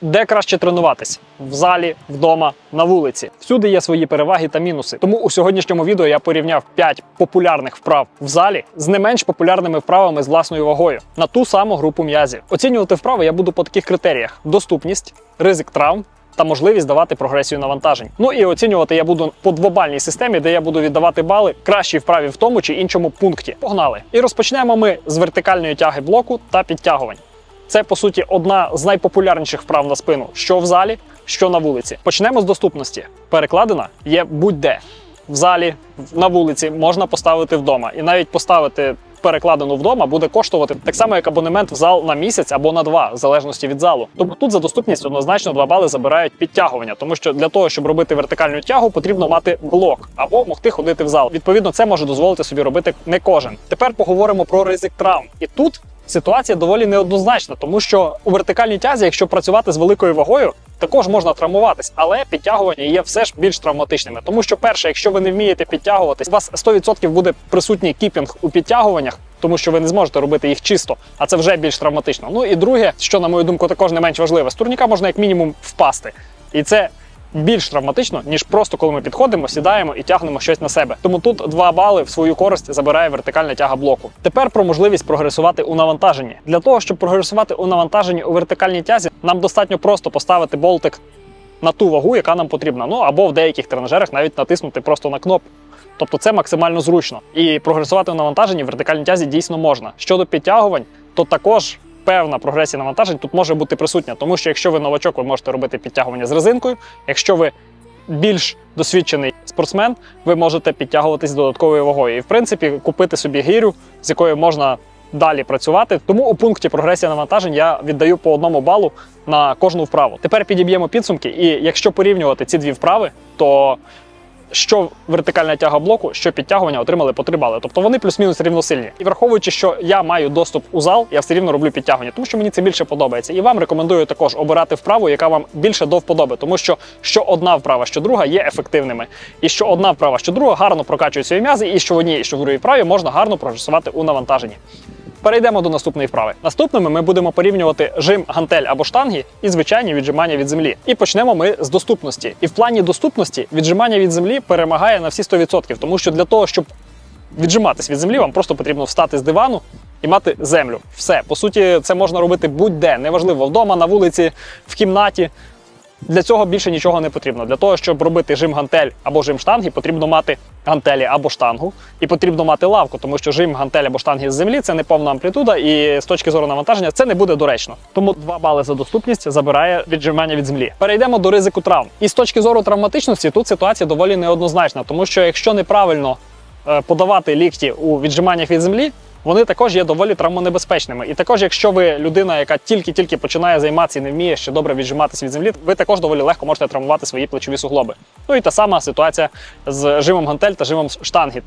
Де краще тренуватись? В залі, вдома, на вулиці. Всюди є свої переваги та мінуси. Тому у сьогоднішньому відео я порівняв 5 популярних вправ в залі з не менш популярними вправами з власною вагою на ту саму групу м'язів. Оцінювати вправи я буду по таких критеріях: доступність, ризик травм. Та можливість давати прогресію навантажень. Ну і оцінювати я буду по двобальній системі, де я буду віддавати бали кращій вправі в тому чи іншому пункті. Погнали! І розпочнемо ми з вертикальної тяги блоку та підтягувань. Це по суті одна з найпопулярніших вправ на спину, що в залі, що на вулиці. Почнемо з доступності. Перекладина є будь-де. В залі, на вулиці можна поставити вдома. І навіть поставити перекладину вдома буде коштувати так само, як абонемент в зал на місяць або на два, в залежності від залу. Тому тут за доступність однозначно 2 бали забирають підтягування, тому що для того, щоб робити вертикальну тягу, потрібно мати блок або могти ходити в зал. Відповідно, це може дозволити собі робити не кожен. Тепер поговоримо про ризик травм. І тут ситуація доволі неоднозначна, тому що у вертикальній тязі, якщо працювати з великою вагою, також можна травмуватись, але підтягування є все ж більш травматичними. Тому що, перше, якщо ви не вмієте підтягуватись, у вас 100% буде присутній кіпінг у підтягуваннях. Тому що ви не зможете робити їх чисто, а це вже більш травматично. Ну і друге, що на мою думку також не менш важливе, з турніка можна як мінімум впасти, і це більш травматично, ніж просто коли ми підходимо, сідаємо і тягнемо щось на себе. Тому тут 2 бали в свою користь забирає вертикальна тяга блоку. Тепер про можливість прогресувати у навантаженні. Для того, щоб прогресувати у навантаженні у вертикальній тязі, нам достатньо просто поставити болтик на ту вагу, яка нам потрібна. Ну або в деяких тренажерах навіть натиснути просто на кнопку. Тобто це максимально зручно. І прогресувати у навантаженні в вертикальній тязі дійсно можна. Щодо підтягувань, то також певна прогресія навантажень тут може бути присутня, тому що якщо ви новачок, ви можете робити підтягування з резинкою. Якщо ви більш досвідчений спортсмен, ви можете підтягуватись додатковою вагою. І в принципі купити собі гирю, з якою можна далі працювати. Тому у пункті прогресія навантажень я віддаю по одному балу на кожну вправу. Тепер підіб'ємо підсумки, і якщо порівнювати ці дві вправи, то що вертикальна тяга блоку, що підтягування отримали по 3 бали. Тобто вони плюс-мінус рівносильні. І враховуючи, що я маю доступ у зал, я все рівно роблю підтягування, тому що мені це більше подобається. І вам рекомендую також обирати вправу, яка вам більше до вподоби, тому що що одна вправа, що друга є ефективними. І що одна вправа, що друга гарно прокачують свої м'язи, і що в одній, і що в другій вправі можна гарно прогресувати у навантаженні. Перейдемо до наступної вправи. Наступними ми будемо порівнювати жим гантель або штанги і звичайні віджимання від землі. І почнемо ми з доступності. І в плані доступності віджимання від землі перемагає на всі 100%, тому що для того, щоб віджиматись від землі, вам просто потрібно встати з дивану. І мати землю. Все. По суті, це можна робити будь-де. Неважливо, вдома, на вулиці, в кімнаті. Для цього більше нічого не потрібно. Для того, щоб робити жим гантель або жим штанги, потрібно мати гантелі або штангу, і потрібно мати лавку, тому що жим гантель або штанги з землі це не повна амплітуда, і з точки зору навантаження це не буде доречно. Тому 2 бали за доступність забирає віджимання від землі. Перейдемо до ризику травм. І з точки зору травматичності тут ситуація доволі неоднозначна, тому що якщо неправильно е, подавати лікті у віджиманнях від землі, вони також є доволі травмонебезпечними. І також, якщо ви людина, яка тільки-тільки починає займатися і не вміє ще добре віджиматися від землі, ви також доволі легко можете травмувати свої плечові суглоби. Ну і та сама ситуація з жимом гантель та жимом штанги.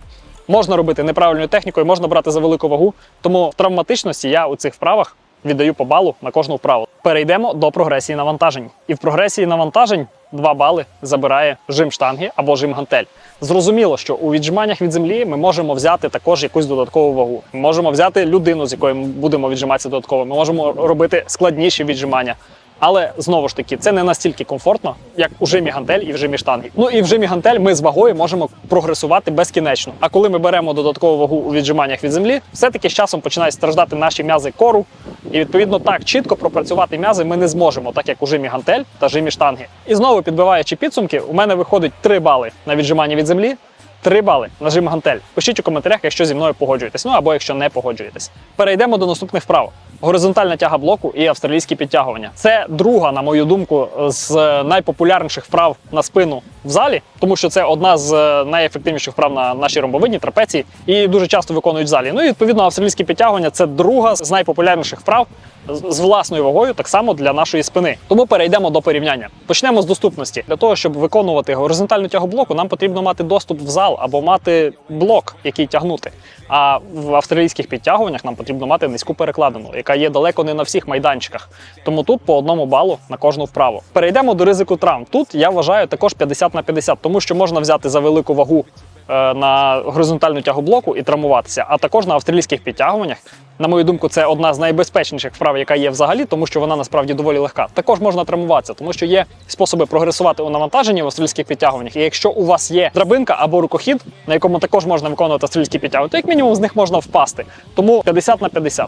Можна робити неправильною технікою, можна брати за велику вагу. Тому в травматичності я у цих вправах віддаю по балу на кожну вправу. Перейдемо до прогресії навантажень. І в прогресії навантажень 2 бали забирає жим штанги або жим гантель. Зрозуміло, що у віджиманнях від землі ми можемо взяти також якусь додаткову вагу. Ми можемо взяти людину, з якою ми будемо віджиматися додатково. Ми можемо робити складніші віджимання. Але знову ж таки, це не настільки комфортно, як у жимі гантель і в жимі штанги. Ну і в жимі гантель ми з вагою можемо прогресувати безкінечно. А коли ми беремо додаткову вагу у віджиманнях від землі, все-таки з часом починають страждати наші м'язи кору. І відповідно так чітко пропрацювати м'язи ми не зможемо, так як у жимі гантель та жимі штанги. І знову підбиваючи підсумки, у мене виходить 3 бали на віджимання від землі. 3 бали на жим гантель. Пишіть у коментарях, якщо зі мною погоджуєтесь, ну або якщо не погоджуєтесь. Перейдемо до наступних вправ. Горизонтальна тяга блоку і австралійські підтягування. Це друга, на мою думку, з найпопулярніших вправ на спину в залі, тому що це одна з найефективніших вправ на нашій ромбовидні, трапеції, і дуже часто виконують в залі. Ну і відповідно австралійські підтягування це друга з найпопулярніших вправ з власною вагою, так само для нашої спини. Тому перейдемо до порівняння. Почнемо з доступності. Для того, щоб виконувати горизонтальну тягу блоку, нам потрібно мати доступ в зал або мати блок, який тягнути. А в австралійських підтягуваннях нам потрібно мати низьку перекладину, яка є далеко не на всіх майданчиках. Тому тут по одному балу на кожну вправу. Перейдемо до ризику травм. Тут я вважаю також 50 на 50, тому що можна взяти за велику вагу на горизонтальну тягу блоку і травмуватися, а також на австралійських підтягуваннях. На мою думку, це одна з найбезпечніших вправ, яка є взагалі, тому що вона насправді доволі легка. Також можна травмуватися, тому що є способи прогресувати у навантаженні в австралійських підтягуваннях. І якщо у вас є драбинка або рукохід, на якому також можна виконувати австралійські підтягування, то як мінімум з них можна впасти. Тому 50 на 50.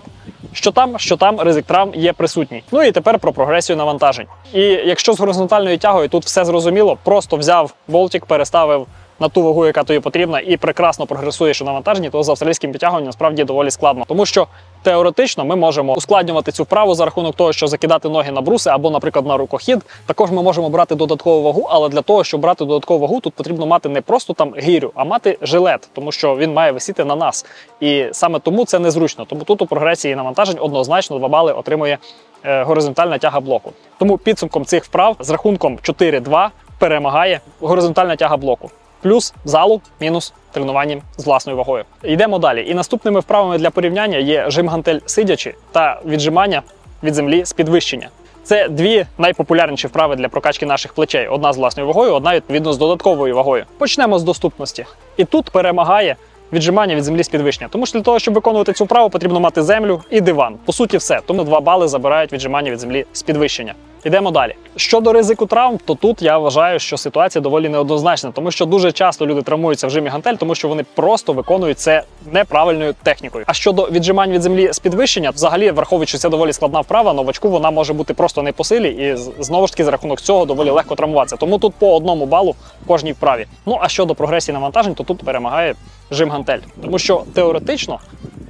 Що там, що там, ризик травм є присутній. Ну і тепер про прогресію навантажень. І якщо з горизонтальною тягою тут все зрозуміло, просто взяв болтик, переставив на ту вагу, яка тобі потрібна, і прекрасно прогресуєш у навантаженні, то з австралійським підтягуванням насправді доволі складно, тому що теоретично ми можемо ускладнювати цю вправу за рахунок того, що закидати ноги на бруси або, наприклад, на рукохід. Також ми можемо брати додаткову вагу, але для того, щоб брати додаткову вагу, тут потрібно мати не просто там гірю, а мати жилет, тому що він має висіти на нас. І саме тому це незручно. Тому тут у прогресії навантажень однозначно 2 бали отримує е, горизонтальна тяга блоку. Тому підсумком цих вправ з рахунком 4-2 перемагає горизонтальна тяга блоку. Плюс залу, мінус тренуванням з власною вагою. Йдемо далі. І наступними вправами для порівняння є жим гантель сидячи та віджимання від землі з підвищення. Це дві найпопулярніші вправи для прокачки наших плечей: одна з власною вагою, одна відповідно з додатковою вагою. Почнемо з доступності. І тут перемагає віджимання від землі з підвищення. Тому що для того, щоб виконувати цю вправу, потрібно мати землю і диван. По суті, все. Тому 2 бали забирають віджимання від землі з підвищення. Йдемо далі. Щодо ризику травм, то тут я вважаю, що ситуація доволі неоднозначна, тому що дуже часто люди травмуються в жимі гантель, тому що вони просто виконують це неправильною технікою. А щодо віджимань від землі з підвищення, взагалі, враховуючи, це доволі складна вправа, новачку вона може бути просто не по силі, і знову ж таки за рахунок цього доволі легко травмуватися. Тому тут по одному балу кожній вправі. Ну а щодо прогресії навантажень, то тут перемагає жим гантель, тому що теоретично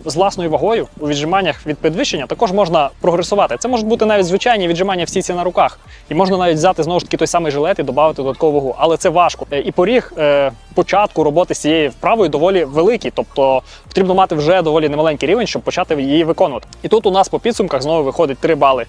з власною вагою у віджиманнях від підвищення також можна прогресувати. Це можуть бути навіть звичайні віджимання в сітці на руках. І можна навіть взяти знову ж таки той самий жилет і додати додаткову вагу. Але це важко. Е, І поріг е, початку роботи з цією вправою доволі великий. Тобто потрібно мати вже доволі немаленький рівень, щоб почати її виконувати. І тут у нас по підсумках знову виходить 3 бали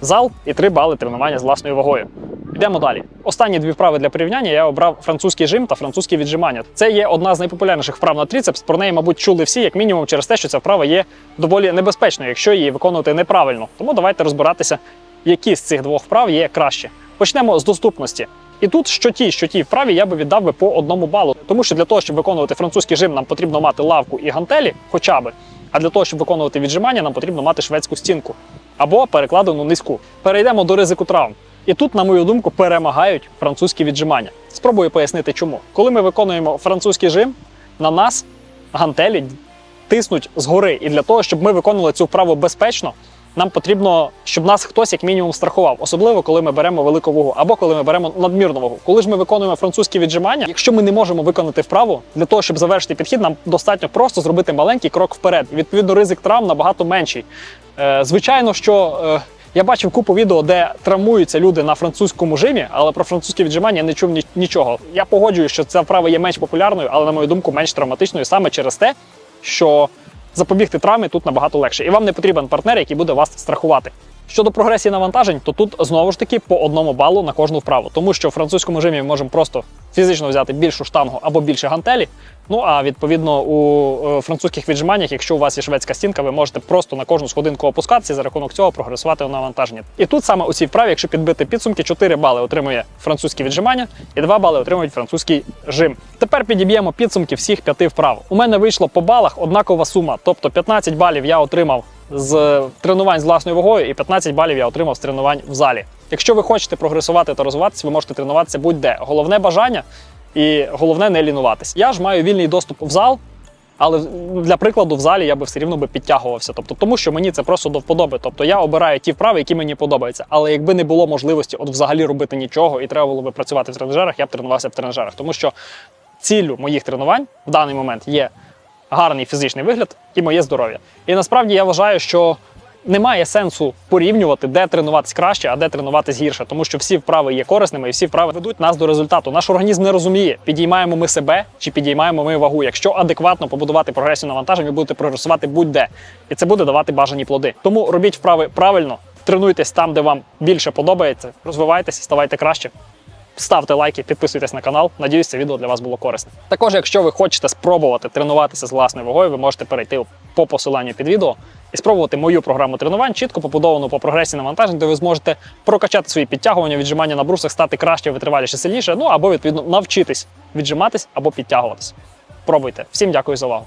зал і 3 бали тренування з власною вагою. Йдемо далі. Останні дві вправи для порівняння я обрав французький жим та французьке віджимання. Це є одна з найпопулярніших вправ на тріцепс. Про неї, мабуть, чули всі, як мінімум, через те, що ця вправа є доволі небезпечною, якщо її виконувати неправильно. Тому давайте розбиратися, які з цих двох вправ є краще. Почнемо з доступності. І тут що ті, що ті вправі я би віддав би по одному балу, тому що для того, щоб виконувати французький жим, нам потрібно мати лавку і гантелі, хоча би. А для того, щоб виконувати віджимання, нам потрібно мати шведську стінку або перекладену низьку. Перейдемо до ризику травм. І тут, на мою думку, перемагають французькі віджимання. Спробую пояснити, чому. Коли ми виконуємо французький жим, на нас гантелі тиснуть згори. І для того, щоб ми виконували цю вправу безпечно, нам потрібно, щоб нас хтось як мінімум страхував, особливо коли ми беремо велику вагу або коли ми беремо надмірну вагу. Коли ж ми виконуємо французькі віджимання, якщо ми не можемо виконати вправу, для того, щоб завершити підхід, нам достатньо просто зробити маленький крок вперед. Відповідно, ризик травм набагато менший. Е, звичайно, що. Е, я бачив купу відео, де травмуються люди на французькому жимі, але про французьке віджимання я не чув нічого. Я погоджуюсь, що ця вправа є менш популярною, але на мою думку, менш травматичною саме через те, що запобігти травмі тут набагато легше. І вам не потрібен партнер, який буде вас страхувати. Щодо прогресії навантажень, то тут знову ж таки по одному балу на кожну вправу, тому що в французькому жимі ми можемо просто фізично взяти більшу штангу або більше гантелі. Ну а відповідно у е, французьких віджиманнях, якщо у вас є шведська стінка, ви можете просто на кожну сходинку опускатися і за рахунок цього прогресувати у навантаженні. І тут саме у цій вправі, якщо підбити підсумки, 4 бали отримує французьке віджимання і 2 бали отримують французький жим. Тепер підіб'ємо підсумки всіх п'яти вправ. У мене вийшло по балах однакова сума, тобто 15 балів я отримав з тренувань з власною вагою, і 15 балів я отримав з тренувань в залі. Якщо ви хочете прогресувати та розвиватися, ви можете тренуватися будь-де. Головне бажання і головне не лінуватись. Я ж маю вільний доступ в зал. Але для прикладу, в залі я би все рівно би підтягувався. Тобто, тому що мені це просто до вподоби. Тобто я обираю ті вправи, які мені подобаються. Але якби не було можливості от взагалі робити нічого і треба було би працювати в тренажерах, я б тренувався в тренажерах. Тому що ціллю моїх тренувань в даний момент є гарний фізичний вигляд і моє здоров'я. І насправді я вважаю, що немає сенсу порівнювати, де тренуватись краще, а де тренуватись гірше, тому що всі вправи є корисними і всі вправи ведуть нас до результату. Наш організм не розуміє, підіймаємо ми себе чи підіймаємо ми вагу. Якщо адекватно побудувати прогресію навантажень, ви будете прогресувати будь-де, і це буде давати бажані плоди. Тому робіть вправи правильно, тренуйтесь там, де вам більше подобається, розвивайтеся, ставайте краще. Ставте лайки, підписуйтесь на канал. Надіюсь, це відео для вас було корисне. Також, якщо ви хочете спробувати тренуватися з власною вагою, ви можете перейти по посиланню під відео і спробувати мою програму тренувань, чітко побудовану по прогресії навантажень, де ви зможете прокачати свої підтягування, віджимання на брусах, стати краще, витриваліше, сильніше. Ну або відповідно навчитись віджиматись або підтягуватись. пробуйте. Всім дякую за увагу.